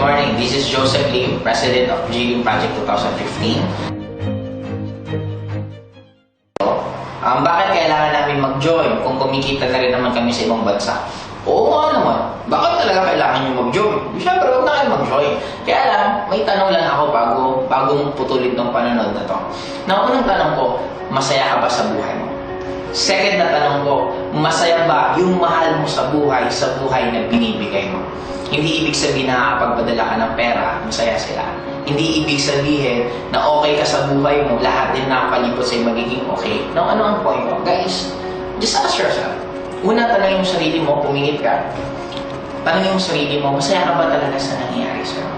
morning. This is Joseph Lim, President of GLIM Project 2015. Um, bakit kailangan namin mag-join kung kumikita na rin naman kami sa ibang bansa? Oo nga naman. Bakit talaga kailangan nyo mag-join? Siyempre, huwag na kayo mag-join. Kaya lang, may tanong lang ako bago, bagong putulin tong panonood na to. Na unang tanong ko, masaya ka ba sa buhay? Second na tanong ko, masaya ba yung mahal mo sa buhay sa buhay na binibigay mo? Hindi ibig sabihin na nakakapagpadala ka ng pera, masaya sila. Hindi ibig sabihin na okay ka sa buhay mo, lahat din nakapalibot sa'yo magiging okay. No, ano ang point ko? Guys, just ask yourself. Una, tanongin mo sarili mo, pumingit ka. Tanongin mo sarili mo, masaya ka ba talaga sa nangyayari sa'yo?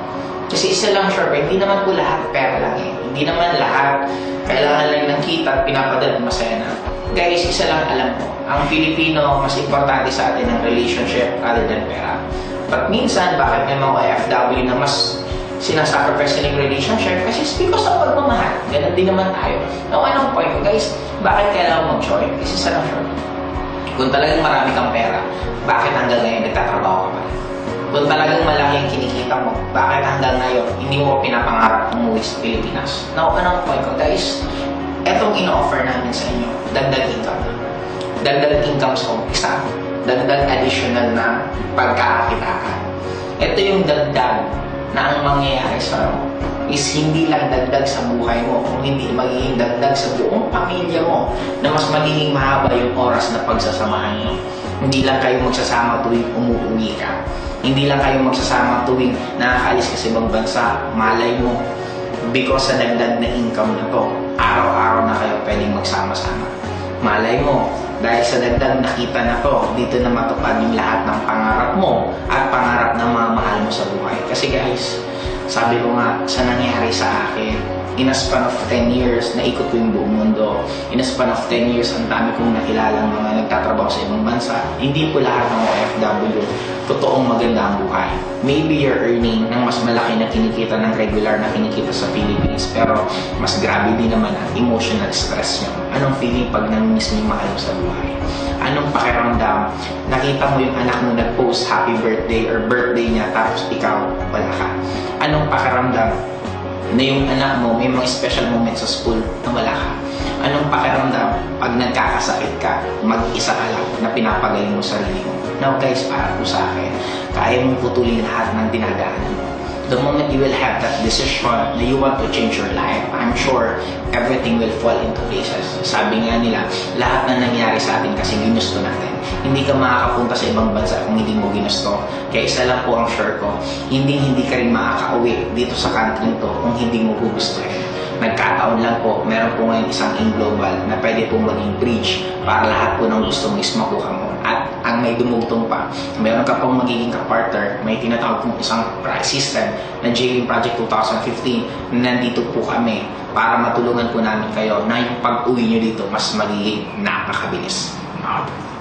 Kasi isa lang sure, hindi naman po lahat pera lang eh. Hindi naman lahat kailangan lang ng kita at pinapadala masaya na. Guys, isa lang alam ko, ang Pilipino, mas importante sa atin ang relationship other than pera. But minsan, bakit may mga OFW na mas sinasacrifice nila yung relationship? Kasi it's because of pagmamahal. Ganun din naman tayo. Now, anong point ko, guys? Bakit kailangan mag-join? Kasi lang sure. Kung talagang marami kang pera, bakit hanggang ngayon nagtatrabaho ka pa? Kung talagang malaki ang kinikita mo, bakit hanggang ngayon hindi mo pinapangarap umuwi sa Pilipinas? Now, anong point ko, guys? Etong ino-offer namin sa inyo, dagdag income. Dagdag income sa umpisa. Dagdag additional na pagkakakitaan. Ito yung dagdag na ang mangyayari sa is hindi lang dagdag sa buhay mo, kung hindi magiging dagdag sa buong pamilya mo na mas magiging mahaba yung oras na pagsasamahan mo. Hindi lang kayo magsasama tuwing umuwi ka. Hindi lang kayo magsasama tuwing nakakaalis ka sa ibang bansa. Malay mo, because sa dagdag na income na to, araw-araw na kayo pwedeng magsama-sama. Malay mo, dahil sa dagdag nakita na to, dito na matupad yung lahat ng pangarap mo at pangarap ng mga mahal mo sa buhay. Kasi guys, sabi ko nga, sa nangyari sa akin, in a span of 10 years, naikot ko yung buong mundo. In a span of 10 years, ang dami kong nakilalang mga nagtatrabaho sa ibang bansa. Hindi po lahat ng OFW totoong maganda ang buhay. Maybe you're earning ng mas malaki na kinikita ng regular na kinikita sa Philippines, pero mas grabe din naman ang emotional stress nyo. Anong feeling pag nang-miss mo yung mahal sa buhay? Anong pakiramdam? Nakita mo yung anak mo nag-post happy birthday or birthday niya tapos ikaw wala ka. Anong pakiramdam na yung anak mo may mga special moments sa school na wala ka. Anong pakiramdam pag nagkakasakit ka, mag-isa ka lang na pinapagaling mo sarili mo. Now guys, para po sa akin, kaya mong putulin lahat ng dinadaanan mo. The moment you will have that decision na you want to change your life, I'm sure everything will fall into places. Sabi nga nila, lahat na nangyari sa atin kasi ginusto natin. Hindi ka makakapunta sa ibang bansa kung hindi mo ginusto. Kaya isa lang po ang sure ko, hindi hindi ka rin makakauwi dito sa country to kung hindi mo gugustuhin. Nagkataon lang po, meron po ngayon isang in-global na pwede pong maging bridge para lahat po ng gusto mo is makuha mo. At may dumugtong pa, meron ka pong magiging kapartner, may tinatawag pong isang system na JLIM Project 2015 na nandito po kami para matulungan po namin kayo na yung pag-uwi nyo dito mas magiging napakabilis. Okay.